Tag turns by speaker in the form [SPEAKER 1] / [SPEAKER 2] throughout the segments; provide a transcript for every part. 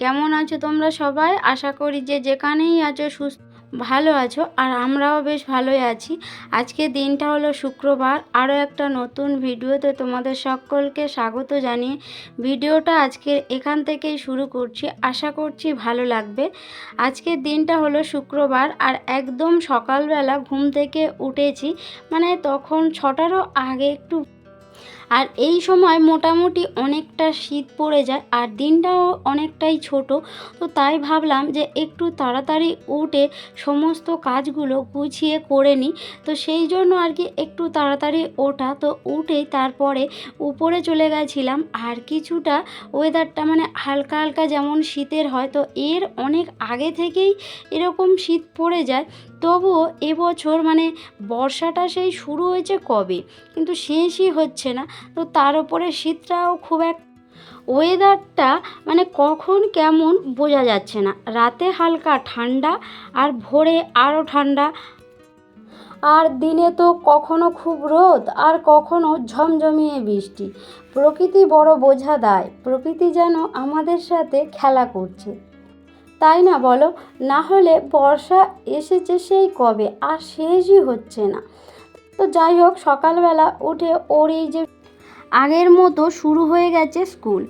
[SPEAKER 1] কেমন আছো তোমরা সবাই? আশা করি যে যেখানেই আছো সুস্থ, ভালো আছো, আর আমরাও বেশ ভালোই আছি। আজকে দিনটা হলো শুক্রবার। আরও একটা নতুন ভিডিওতে তোমাদের সকলকে স্বাগত জানিয়ে ভিডিওটা আজকে এখান থেকেই শুরু করছি। আশা করছি ভালো লাগবে। আজকের দিনটা হলো শুক্রবার, আর একদম সকালবেলা ঘুম থেকে উঠেছি। মানে তখন ছটারও আগে একটু আর এই সময় মোটামুটি অনেকটা শীত পড়ে যায় আর দিনটাও অনেকটাই ছোট। তো তাই ভাবলাম যে একটু তাড়াতাড়ি উঠে সমস্ত কাজগুলো গুছিয়ে করে নিই। তো সেই জন্য আর কি একটু তাড়াতাড়ি ওঠা। তো উঠেই তারপরে উপরে চলে গেছিলাম আর কিছুটা ওয়েদারটা মানে হালকা হালকা যেমন শীতের হয়, তো এর অনেক আগে থেকেই এরকম শীত পড়ে যায়। তবুও এবছর মানে বর্ষাটা সেই শুরু হয়েছে কবে? কিন্তু শেষই হচ্ছে না। তো তার উপরে শীতটাও খুব এক ওয়েদারটা মানে কখন কেমন বোঝা যাচ্ছে না। রাতে হালকা ঠান্ডা আর ভোরে আরও ঠান্ডা। আর দিনে তো কখনো খুব রোদ আর কখনো ঝমঝমিয়ে বৃষ্টি। প্রকৃতি বড় বোঝা দেয়। প্রকৃতি যেন আমাদের সাথে খেলা করছে। তাই না বলো? না হলে বর্ষা এসেছে সেই কবে? আর শেষই হচ্ছে না। তো যাই হোক, সকালবেলা উঠে ওর এই যে আগের মতো শুরু হয়ে গেছে স্কুল।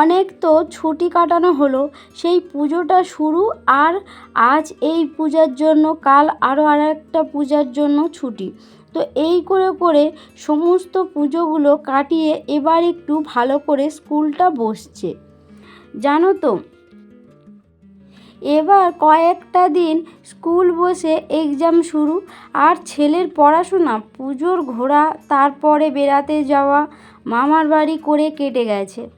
[SPEAKER 1] অনেক তো ছুটি কাটানো হলো। সেই পুজোটা শুরু আর আজ এই পূজার জন্য, কাল আরও আর একটা পূজার জন্য ছুটি। তো এই করে করে সমস্ত পুজোগুলো কাটিয়ে এবার একটু ভালো করে স্কুলটা বসছে। জানো তো এবার কয়েকটা দিন স্কুল বসে এক্সাম শুরু আর ছেলের পড়াশোনা, পুজোর ঘোরা তারপরে বেড়াতে যাওয়া, মামার বাড়ি করে কেটে গেছে।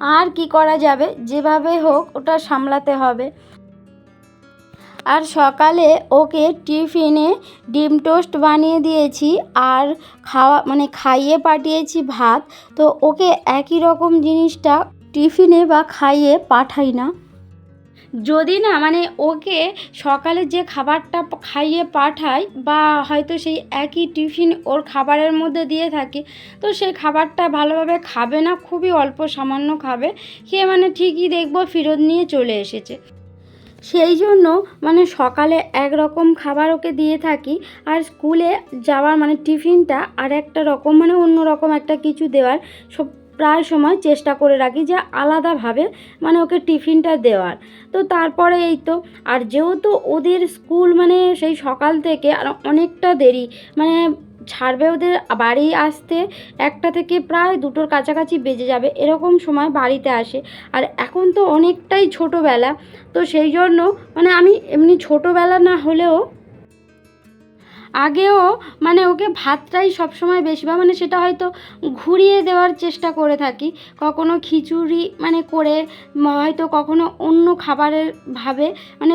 [SPEAKER 1] আর কি করা যাবে? যেভাবে হোক ওটা সামলাতে হবে। আর সকালে ওকে টিফিনে ডিম টোস্ট বানিয়ে দিয়েছি আর খাওয়া মানে খাইয়ে পাঠিয়েছি ভাত। তো ওকে একই রকম জিনিসটা টিফিনে বা খাইয়ে পাঠাই না। যদি না মানে ওকে সকালে যে খাবারটা খাইয়ে পাঠাই বা হয়তো সেই একই টিফিন ওর খাবারের মধ্যে দিয়ে থাকি, তো সেই খাবারটা ভালোভাবে খাবে না, খুবই অল্প সামান্য খাবে খেয়ে মানে ঠিকই দেখব ফেরত নিয়ে চলে এসেছে। সেই জন্য মানে সকালে এক রকম খাবার ওকে দিয়ে থাকি আর স্কুলে যাওয়ার মানে টিফিনটা আর একটা রকম মানে অন্য রকম একটা কিছু দেওয়ার সব প্রায় সময় চেষ্টা করে রাখি যে আলাদাভাবে মানে ওকে টিফিনটা দেওয়ার। তো তারপরে এই তো, আর যেহেতু ওদের স্কুল মানে সেই সকাল থেকে আর অনেকটা দেরি মানে ছাড়বে ওদের বাড়ি আসতে একটা থেকে প্রায় দুটোর কাছাকাছি বেজে যাবে, এরকম সময় বাড়িতে আসে। আর এখন তো অনেকটাই ছোটোবেলা, তো সেই জন্য মানে আমি এমনি ছোটোবেলা না হলেও আগেও মানে ওকে ভাতটাই সবসময় বেশি বা মানে সেটা হয়তো ঘুরিয়ে দেওয়ার চেষ্টা করে থাকি, কখনো খিচুড়ি মানে করে হয়তো কখনো অন্য খাবারের ভাবে মানে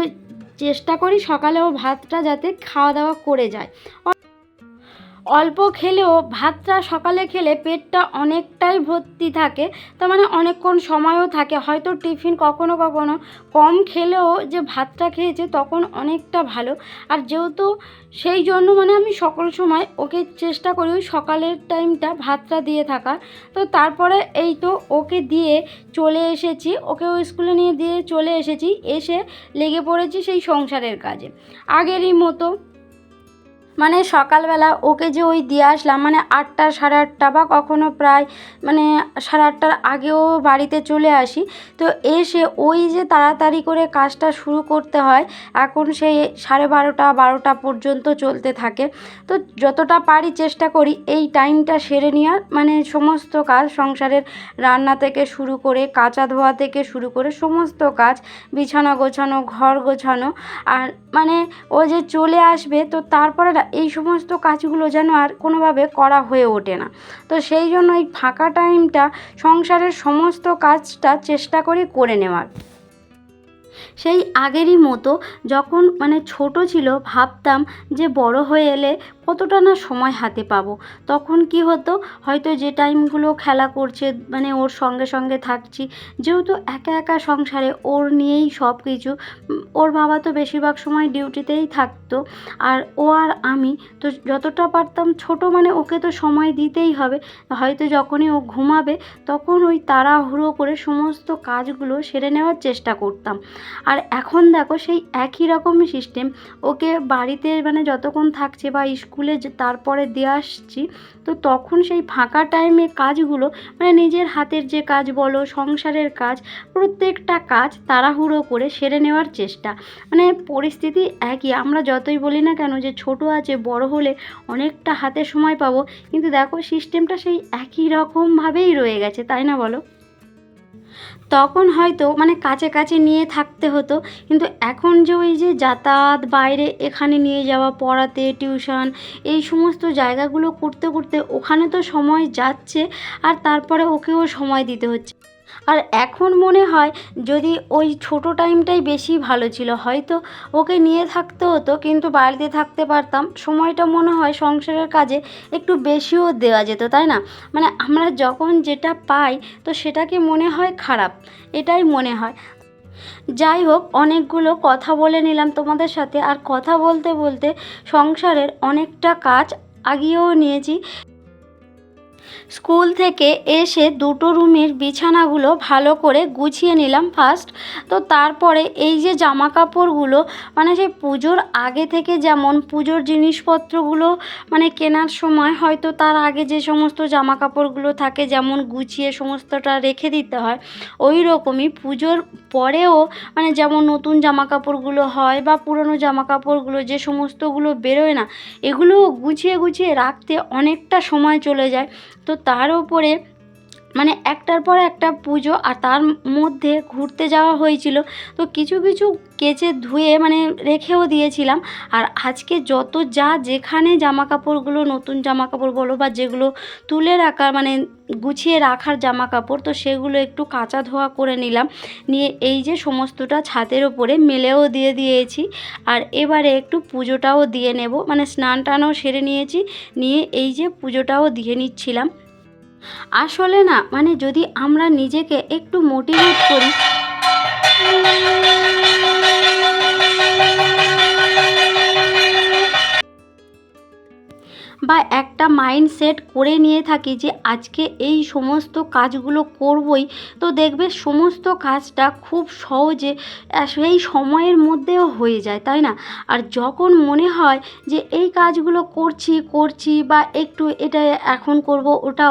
[SPEAKER 1] চেষ্টা করি সকালে ও ভাতটা যাতে খাওয়া দাওয়া করে যায়। অল্প খেলেও ভাতটা সকালে খেলে পেটটা অনেকটাই ভর্তি থাকে, তার মানে অনেকক্ষণ সময়ও থাকে। হয়তো টিফিন কখনো কখনো কম খেলেও যে ভাতটা খেয়েছে তখন অনেকটা ভালো। আর যেহেতু সেই জন্য মানে আমি সকল সময় ওকে চেষ্টা করি সকালের টাইমটা ভাতটা দিয়ে থাকা তো তারপরে এই তো ওকে দিয়ে চলে এসেছি, ওকে স্কুলে নিয়ে দিয়ে চলে এসেছি, এসে লেগে পড়েছি সেই সংসারের কাজে। আগেরই মতো মানে সকালবেলা ওকে যে ওই দিয়ে আসলাম মানে আটটা, সাড়ে আটটা বা কখনো প্রায় মানে সাড়ে আটটার আগেও বাড়িতে চলে আসি। তো এসে ওই যে তাড়াতাড়ি করে কাজটা শুরু করতে হয়, এখন সেই সাড়ে বারোটা বারোটা পর্যন্ত চলতে থাকে। তো যতটা পারি চেষ্টা করি, এই টাইমটা সেরে নেওয়ার মানে সমস্ত কাজ সংসারের রান্না থেকে শুরু করে, কাচা ধোয়া থেকে শুরু করে সমস্ত কাজ, বিছানা গোছানো, ঘর গোছানো, আর মানে ও যে চলে আসবে, তো তারপরে এই সমস্ত কাজগুলো যেন আর কোনোভাবে করা হয়ে ওঠে না। তো সেই জন্য এই ফাঁকা টাইমটা সংসারের সমস্ত কাজটা চেষ্টা করি করে নেওয়ার। সেই আগেরই মতো যখন মানে ছোট ছিল ভাবতাম যে বড় হয়ে এলে কতটা না সময় হাতে পাবো। তখন কি হতো? হয়তো যে টাইমগুলো খেলা করছে মানে ওর সঙ্গে সঙ্গে থাকছি, যেহেতু একা একা সংসারে ওর নিয়েই সব কিছু ওর বাবা তো বেশিরভাগ সময় ডিউটিতেই থাকতো, আর ও আর আমি তো যতটা পারতাম ছোট মানে ওকে তো সময় দিতেই হবে। হয়তো যখনই ও ঘুমাবে, তখন ওই তাড়াহুড়ো করে সমস্ত কাজগুলো সেরে নেওয়ার চেষ্টা করতাম। আর এখন দেখো সেই একই রকমই সিস্টেম ওকে বাড়িতে মানে যতক্ষণ থাকছে বা স্কুলে তারপরে দিয়ে আসছি, তো তখন সেই ফাঁকা টাইমে কাজগুলো মানে নিজের হাতের যে কাজ বলো, সংসারের কাজ, প্রত্যেকটা কাজ তাড়াহুড়ো করে সেরে নেওয়ার চেষ্টা। মানে পরিস্থিতি একই। আমরা যতই বলি না কেন যে ছোট আছে, বড় হলে অনেকটা হাতে সময় পাবো, কিন্তু দেখো সিস্টেমটা সেই একই রকমভাবেই রয়ে গেছে, তাই না বলো? তখন হয়তো মানে কাছে কাছে নিয়ে থাকতে হতো। কিন্তু এখন যে ওই যে যাতায়াত বাইরে, এখানে নিয়ে যাওয়া, পড়াতে, টিউশন, এই সমস্ত জায়গাগুলো করতে করতে ওখানে তো সময় যাচ্ছে আর তারপরে ওকেও সময় দিতে হচ্ছে। আর এখন মনে হয় যদি ওই ছোট টাইমটাই বেশি ভালো ছিল, হয়তো ওকে নিয়ে থাকতে হতো কিন্তু বাড়িতে থাকতে পারতাম। সময়টা মনে হয় সংসারের কাজে একটু বেশিও দেওয়া যেত, তাই না? মানে আমরা যখন যেটা পাই তো সেটাকে মনে হয় খারাপ, এটাই মনে হয়। যাই হোক, অনেকগুলো কথা বলে নিলাম তোমাদের সাথে। আর কথা বলতে বলতে সংসারের অনেকটা কাজ আগিয়েও নিয়েছি। স্কুল থেকে এসে দুটো রুমের বিছানাগুলো ভালো করে গুছিয়ে নিলাম ফার্স্ট তো তারপরে এই যে জামা কাপড়গুলো মানে সেই পুজোর আগে থেকে যেমন পুজোর জিনিসপত্রগুলো মানে কেনার সময় হয়তো তার আগে যে সমস্ত জামা কাপড়গুলো থাকে যেমন গুছিয়ে সমস্তটা রেখে দিতে হয়, ওই রকমই পুজোর পরেও মানে যেমন নতুন জামা কাপড়গুলো হয় বা পুরনো জামা কাপড়গুলো যে সমস্তগুলো বেরোয় না এগুলো গুছিয়ে গুছিয়ে রাখতে অনেকটা সময় চলে যায়। তো তার ওপরে মানে একটার পর একটা পুজো আর তার মধ্যে ঘুরতে যাওয়া হয়েছিল। তো কিছু কিছু কেচে ধুয়ে মানে রেখেও দিয়েছিলাম। আর আজকে যত যা যেখানে জামা কাপড়গুলো নতুন জামা কাপড় বলো বা যেগুলো তুলে রাখা মানে গুছিয়ে রাখার জামা কাপড় তো সেগুলো একটু কাচা ধোয়া করে নিলাম। নিয়ে এই যে সমস্তটা ছাদের ওপরে মেলেও দিয়ে দিয়েছি। আর এবারে একটু পুজোটাও দিয়ে নেব। মানে স্নান টানও সেরে নিয়েছি। নিয়ে এই যে পুজোটাও দিয়ে নিচ্ছিলাম। আসলে না মানে যদি আমরা নিজেকে একটু মোটিভেট করি। বা একটা মাইন্ড সেট করে নিয়ে থাকি যে আজকে এই সমস্ত কাজগুলো করবই, তো দেখবে সমস্ত কাজটা খুব সহজে সেই সময়ের মধ্যেও হয়ে যায়, তাই না? আর যখন মনে হয় যে এই কাজগুলো করছি করছি বা একটু এটা এখন করব, ওটা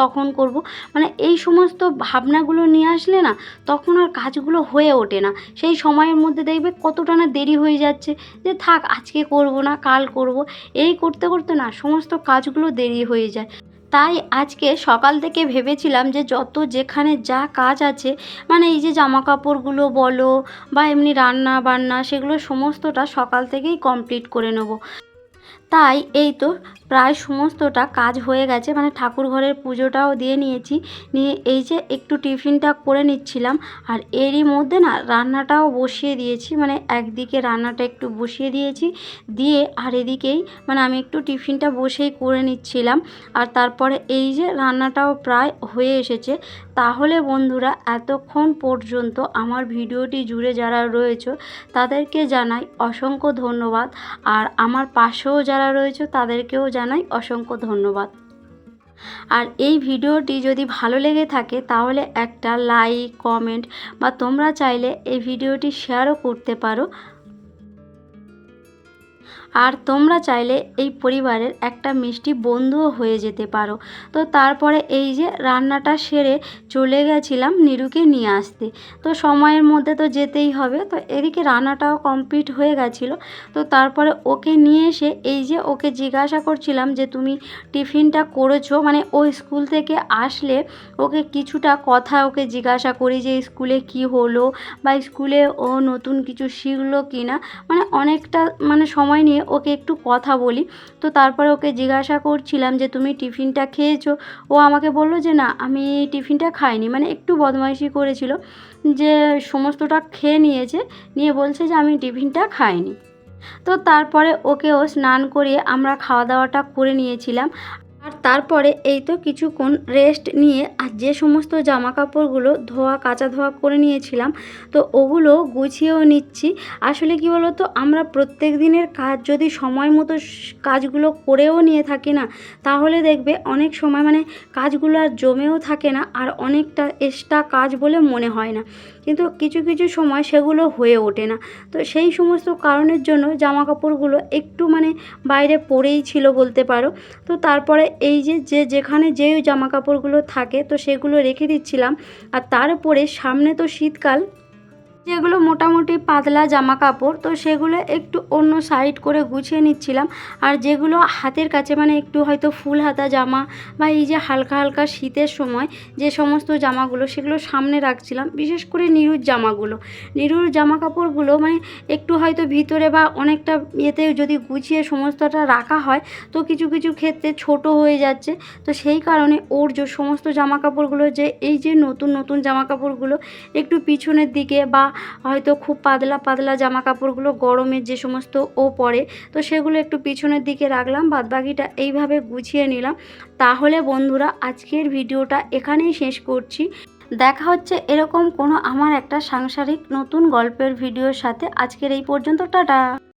[SPEAKER 1] তখন করব মানে এই সমস্ত ভাবনাগুলো নিয়ে আসলে না, তখন আর কাজগুলো হয়ে ওঠে না। সেই সময়ের মধ্যে দেখবে কতটা না দেরি হয়ে যাচ্ছে যে থাক আজকে করব না, কাল করব। এই করতে করতে না সমস্ত কাজগুলো দেরি হয়ে যায়। তাই আজকে সকাল থেকে ভেবেছিলাম যে যত যেখানে যা কাজ আছে মানে এই যে জামা কাপড়গুলো বলো বা এমনি রান্না বান্না সেগুলো সমস্তটা সকাল থেকেই কমপ্লিট করে নেব। তাই এই তো প্রায় সমস্তটা কাজ হয়ে গেছে। মানে ঠাকুর ঘরের পুজোটাও দিয়ে নিয়েছি। নিয়ে এই যে একটু টিফিনটা করে নিচ্ছিলাম। আর এরই মধ্যে না রান্নাটাও বসিয়ে দিয়েছি। মানে একদিকে রান্নাটা একটু বসিয়ে দিয়েছি। দিয়ে আর এদিকেই মানে আমি একটু টিফিনটা বসেই করে নিচ্ছিলাম। আর তারপরে এই যে রান্নাটাও প্রায় হয়ে এসেছে। তাহলে বন্ধুরা, এতক্ষণ পর্যন্ত আমার ভিডিওটি জুড়ে যারা রয়েছে, তাদেরকে জানাই অসংখ্য ধন্যবাদ। আর আমার পাশেও যারা রয়েছে, তাদেরকেও জানাই অসংখ্য ধন্যবাদ। আর এই ভিডিওটি যদি ভালো লেগে থাকে তাহলে একটা লাইক, কমেন্ট বা তোমরা চাইলে এই ভিডিওটি শেয়ারও করতে পারো। আর তোমরা চাইলে এই পরিবারের একটা মিষ্টি বন্ধুও হয়ে যেতে পারো। তো তারপরে এই যে রান্নাটা সেরে চলে গেছিলাম নিরুকে নিয়ে আসতে। তো সময়ের মধ্যে তো যেতেই হবে। তো এদিকে রান্নাটাও কমপ্লিট হয়ে গেছিল। তো তারপরে ওকে নিয়ে এসে এই যে ওকে জিজ্ঞাসা করছিলাম যে, তুমি টিফিনটা করেছ? মানে ও স্কুল থেকে আসলে ওকে কিছুটা কথা ওকে জিজ্ঞাসা করি যে, স্কুলে কি হলো? বা স্কুলে ও নতুন কিছু শিখলো কি না? মানে অনেকটা মানে সময় নিয়ে ওকে একটু কথা বলি। তো তারপরে ওকে জিজ্ঞাসা করছিলাম যে, তুমি টিফিনটা খেয়েছো? ও আমাকে বলল যে, না, আমি টিফিনটা খাইনি। মানে একটু বদমাইশি করেছিল যে, সমস্তটা খেয়ে নিয়েছে। নিয়ে বলছে যে, আমি টিফিনটা খাইনি। তো তারপরে ওকে ও স্নান করিয়ে আমরা খাওয়া দাওয়াটা করে নিয়েছিলাম। আর তারপরে এই তো কিছুক্ষণ রেস্ট নিয়ে আর যে সমস্ত জামা কাপড়গুলো ধোয়া, কাচা ধোয়া করে নিয়েছিলাম, তো ওগুলো গুছিয়েও নিচ্ছি। আসলে কি বলো তো আমরা প্রত্যেক দিনের কাজ যদি সময় মতো কাজগুলো করেও নিয়ে থাকি না, তাহলে দেখবে অনেক সময় মানে কাজগুলো আর জমেও থাকে না আর অনেকটা এক্সট্রা কাজ বলে মনে হয় না। কিন্তু কিছু কিছু সময় সেগুলো হয়ে ওঠে না। তো সেই সমস্ত কারণের জন্য জামা কাপড়গুলো একটু মানে বাইরে পড়েই ছিল বলতে পারো। তো তারপরে এই যে যে যেখানে যে জামাকাপড়গুলো থাকে তো সেগুলো রেখে দিচ্ছিলাম। আর তারপরে সামনে তো শীতকাল যেগুলো মোটামুটি পাতলা জামা কাপড় তো সেগুলো একটু অন্য সাইড করে গুছিয়ে নিচ্ছিলাম। আর যেগুলো হাতের কাছে মানে একটু হয়তো ফুল হাতা জামা বা এই যে হালকা হালকা শীতের সময় যে সমস্ত জামাগুলো, সেগুলো সামনে রাখছিলাম। বিশেষ করে নিরুর জামাগুলো। নিরুর জামা কাপড়গুলো মানে একটু হয়তো ভিতরে বা অনেকটা ইয়েতে যদি গুছিয়ে সমস্তটা রাখা হয়, তো কিছু কিছু ক্ষেত্রে ছোট হয়ে যাচ্ছে। তো সেই কারণে ওর যে সমস্ত জামা কাপড়গুলো যে, এই যে নতুন নতুন জামা কাপড়গুলো একটু পিছনের দিকে বা হয়তো খুব পাতলা পাতলা জামা কাপড়গুলো গরমের যে সমস্ত ও পরে, তো সেগুলো একটু পিছনের দিকে রাখলাম, বাদবাকিটা এইভাবে গুছিয়ে নিলাম। তাহলে বন্ধুরা, আজকের ভিডিওটা এখানেই শেষ করছি। দেখা হচ্ছে এরকম কোনো আমার একটা সাংসারিক নতুন গল্পের ভিডিওর সাথে। আজকের এই পর্যন্ত, টাটা!